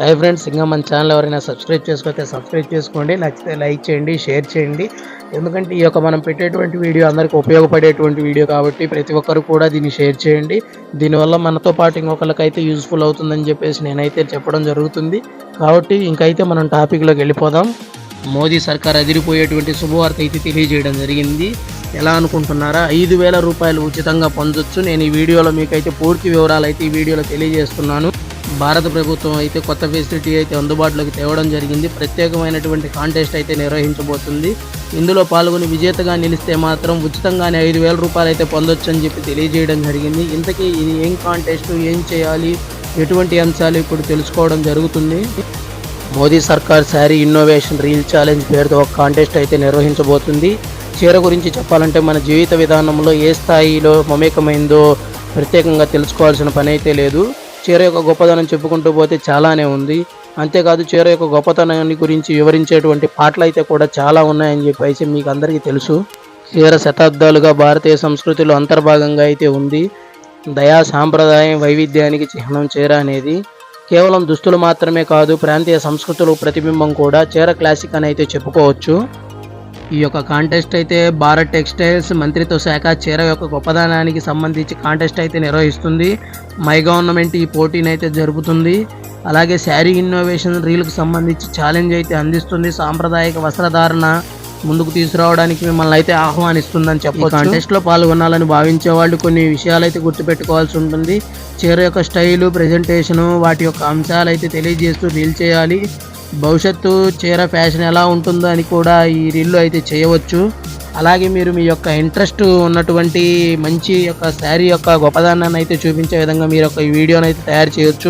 Hi friends ఇంకా మన channel ఎవరైనా సబ్స్క్రైబ్ చేసుకోతే సబ్స్క్రైబ్ చేసుకోండి. నచ్చితే లైక్ చేయండి షేర్ చేయండి. ఎందుకంటే ఈ యొక్క మనం పెట్టేటువంటి వీడియో అందరికీ ఉపయోగపడేటువంటి వీడియో కాబట్టి ప్రతి ఒక్కరు కూడా దీన్ని షేర్ చేయండి. దీనివల్ల మనతో పాటు ఇంకొకరికైతే యూస్ఫుల్ అవుతుందని చెప్పేసి నేనైతే చెప్పడం జరుగుతుంది. కాబట్టి ఇంకైతే మనం టాపిక్లోకి వెళ్ళిపోదాం. మోదీ సర్కార్ అదిరిపోయేటువంటి శుభవార్త అయితే తెలియజేయడం జరిగింది. ఎలా అనుకుంటున్నారా? ఐదు వేల రూపాయలు ఉచితంగా పొందొచ్చు. నేను ఈ వీడియోలో మీకైతే పూర్తి వివరాలు అయితే ఈ వీడియోలో తెలియజేస్తున్నాను. భారత ప్రభుత్వం అయితే కొత్త ఫెసిలిటీ అయితే అందుబాటులోకి తేవడం జరిగింది. ప్రత్యేకమైనటువంటి కాంటెస్ట్ అయితే నిర్వహించబోతుంది. ఇందులో పాల్గొని విజేతగా నిలిస్తే మాత్రం ఉచితంగానే ఐదు వేల రూపాయలు అయితే పొందొచ్చు అని చెప్పి తెలియజేయడం జరిగింది. ఇంతకీ ఇది ఏం కాంటెస్ట్ ఏం చేయాలి ఎటువంటి అంశాలు ఇప్పుడు తెలుసుకోవడం జరుగుతుంది? మోదీ సర్కార్ శారీ ఇన్నోవేషన్ రీల్ ఛాలెంజ్ పేరుతో ఒక కాంటెస్ట్ అయితే నిర్వహించబోతుంది. చీర గురించి చెప్పాలంటే మన జీవిత విధానంలో ఏ స్థాయిలో మమేకమైందో ప్రత్యేకంగా తెలుసుకోవాల్సిన పని అయితే లేదు. చీర యొక్క గొప్పదనం చెప్పుకుంటూ పోతే చాలానే ఉంది. అంతేకాదు చీర యొక్క గొప్పతనాన్ని గురించి వివరించేటువంటి పాటలు అయితే కూడా చాలా ఉన్నాయని చెప్పేసి మీకు అందరికీ తెలుసు. చీర శతాబ్దాలుగా భారతీయ సంస్కృతిలో అంతర్భాగంగా అయితే ఉంది. దయా సాంప్రదాయం వైవిధ్యానికి చిహ్నం చీర అనేది. కేవలం దుస్తులు మాత్రమే కాదు ప్రాంతీయ సంస్కృతులు ప్రతిబింబం కూడా చీర క్లాసిక్ అని అయితే చెప్పుకోవచ్చు. ఈ యొక్క కాంటెస్ట్ అయితే భారత్ టెక్స్టైల్స్ మంత్రిత్వ శాఖ చీర యొక్క గొప్పదనానికి సంబంధించి కాంటెస్ట్ అయితే నిర్వహిస్తుంది. మై గవర్నమెంట్ ఈ పోటీని అయితే జరుపుతుంది. అలాగే శారీ ఇన్నోవేషన్ రీల్కి సంబంధించి ఛాలెంజ్ అయితే అందిస్తుంది. సాంప్రదాయక వస్త్రధారణ ముందుకు తీసుకురావడానికి మిమ్మల్ని అయితే ఆహ్వానిస్తుందని చెప్పొచ్చు. కాంటెస్ట్లో పాల్గొనాలని భావించే వాళ్ళు కొన్ని విషయాలు అయితే గుర్తుపెట్టుకోవాల్సి ఉంటుంది. చీర యొక్క స్టైలు ప్రజెంటేషను వాటి యొక్క అంశాలు అయితే తెలియజేస్తూ రీల్ చేయాలి. భవిష్యత్తు చీర ఫ్యాషన్ ఎలా ఉంటుందో అని కూడా ఈ రీల్లో అయితే చేయవచ్చు. అలాగే మీరు మీ యొక్క ఇంట్రెస్ట్ ఉన్నటువంటి మంచి యొక్క శారీ యొక్క గొప్పదనాన్ని అయితే చూపించే విధంగా మీరు ఒక వీడియోని అయితే తయారు చేయొచ్చు.